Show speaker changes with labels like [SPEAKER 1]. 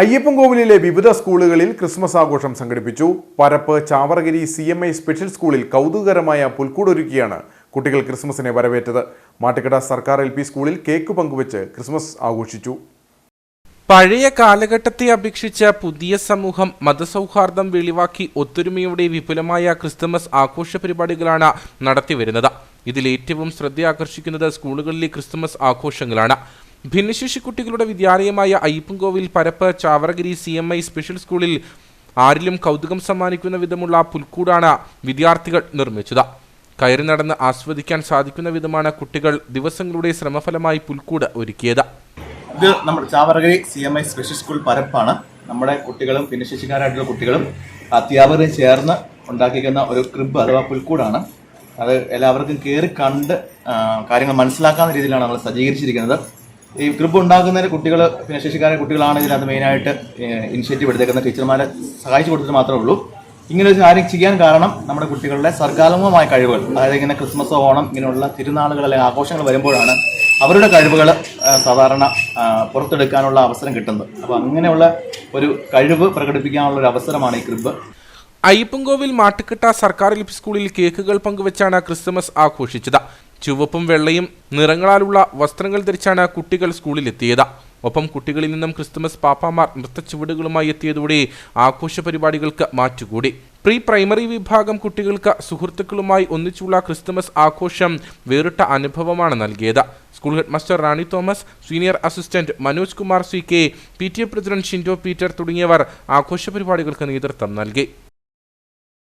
[SPEAKER 1] അയ്യപ്പൻകോവിലിലെ വിവിധ സ്കൂളുകളിൽ ക്രിസ്മസ് ആഘോഷം സംഘടിപ്പിച്ചു. Parappa Chavaragiri C M I special സ്കൂളിൽ കൗതുകകരമായ പുൽക്കൂടൊരുക്കിയാണ് കുട്ടികൾ ക്രിസ്മസിനെ വരവേറ്റത്. മാട്ടിക്കട സർക്കാർ എൽ സ്കൂളിൽ കേക്ക് പങ്കുവച്ച് ക്രിസ്മസ് ആഘോഷിച്ചു.
[SPEAKER 2] പഴയ കാലഘട്ടത്തെ അപേക്ഷിച്ച് പുതിയ സമൂഹം മതസൗഹാർദ്ദം വെളിവാക്കി ഒത്തൊരുമയോടെ വിപുലമായ ക്രിസ്തുമസ് ആഘോഷ പരിപാടികളാണ് നടത്തിവരുന്നത്. ഇതിൽ ഏറ്റവും ശ്രദ്ധയാകർഷിക്കുന്നത് സ്കൂളുകളിലെ ക്രിസ്തുമസ് ആഘോഷങ്ങളാണ്. ഭിന്നശേഷി കുട്ടികളുടെ വിദ്യാലയമായ Ayyappankovil Parappa Chavaragiri C M I special സ്കൂളിൽ ആരിലും കൗതുകം സമ്മാനിക്കുന്ന വിധമുള്ള പുൽക്കൂടാണ് വിദ്യാർത്ഥികൾ നിർമ്മിച്ചത്. കയറി നടന്ന് ആസ്വദിക്കാൻ സാധിക്കുന്ന വിധമാണ് കുട്ടികൾ ദിവസങ്ങളുടെ ശ്രമഫലമായി പുൽക്കൂട് ഒരുക്കിയത്.
[SPEAKER 3] ഇത് നമ്മുടെ Chavaragiri C M I special school പരപ്പാണ്. നമ്മുടെ കുട്ടികളും ഭിന്നശേഷിക്കാരായിട്ടുള്ള കുട്ടികളും അധ്യാപകരെ ചേർന്ന് ഉണ്ടാക്കിക്കുന്ന ഒരു ക്രിബ് അഥവാ പുൽക്കൂടാണ്. അത് എല്ലാവർക്കും കയറി കണ്ട് കാര്യങ്ങൾ മനസ്സിലാക്കാവുന്ന രീതിയിലാണ് നമ്മൾ സജ്ജീകരിച്ചിരിക്കുന്നത്. ഈ ഗ്രൂപ്പ് ഉണ്ടാക്കുന്നതിന് കുട്ടികൾ ഭിന്നശേഷിക്കാരെ കുട്ടികളാണ് ഇതിനകത്ത് മെയിനായിട്ട് ഇനിഷ്യേറ്റീവ് എടുത്തേക്കുന്ന ടീച്ചർമാരെ സഹായിച്ചു കൊടുത്തിട്ട് മാത്രമേ ഉള്ളൂ. ഇങ്ങനെ ഒരു കാര്യം ചെയ്യാൻ കാരണം നമ്മുടെ കുട്ടികളുടെ സർഗാത്മകമായ കഴിവുകൾ അതായത് ഇങ്ങനെ ക്രിസ്മസ് ഓണം ഇങ്ങനെയുള്ള തിരുനാളുകൾ അല്ലെങ്കിൽ ആഘോഷങ്ങൾ വരുമ്പോഴാണ് അവരുടെ കഴിവുകൾ സാധാരണ പുറത്തെടുക്കാനുള്ള അവസരം കിട്ടുന്നത്. അപ്പോൾ അങ്ങനെയുള്ള ഒരു കഴിവ് പ്രകടിപ്പിക്കാനുള്ള ഒരു അവസരമാണ് ഈ ക്രിബ്
[SPEAKER 2] അയ്യപ്പൻകോവിൽ മാട്ടുക്കിട്ട സർക്കാർ എൽ പി സ്കൂളിൽ കേക്കുകൾ പങ്കുവച്ചാണ് ക്രിസ്മസ് ആഘോഷിച്ചത്. ചുവപ്പും വെള്ളയും നിറങ്ങളാലുള്ള വസ്ത്രങ്ങൾ ധരിച്ചാണ് കുട്ടികൾ സ്കൂളിലെത്തിയത്. ഒപ്പം കുട്ടികളിൽ നിന്നും ക്രിസ്തുമസ് പാപ്പാമാർ നൃത്തച്ചുവടുകളുമായി എത്തിയതോടെ ആഘോഷ പരിപാടികൾക്ക് മാറ്റുകൂടി. പ്രീ പ്രൈമറി വിഭാഗം കുട്ടികൾക്ക് സുഹൃത്തുക്കളുമായി ഒന്നിച്ചുള്ള ക്രിസ്തുമസ് ആഘോഷം വേറിട്ട അനുഭവമാണ് നൽകിയത്. School headmaster Rani Thomas senior assistant Manoj Kumar C K P T A president Shindo Peter തുടങ്ങിയവർ ആഘോഷ പരിപാടികൾക്ക് നേതൃത്വം നൽകി.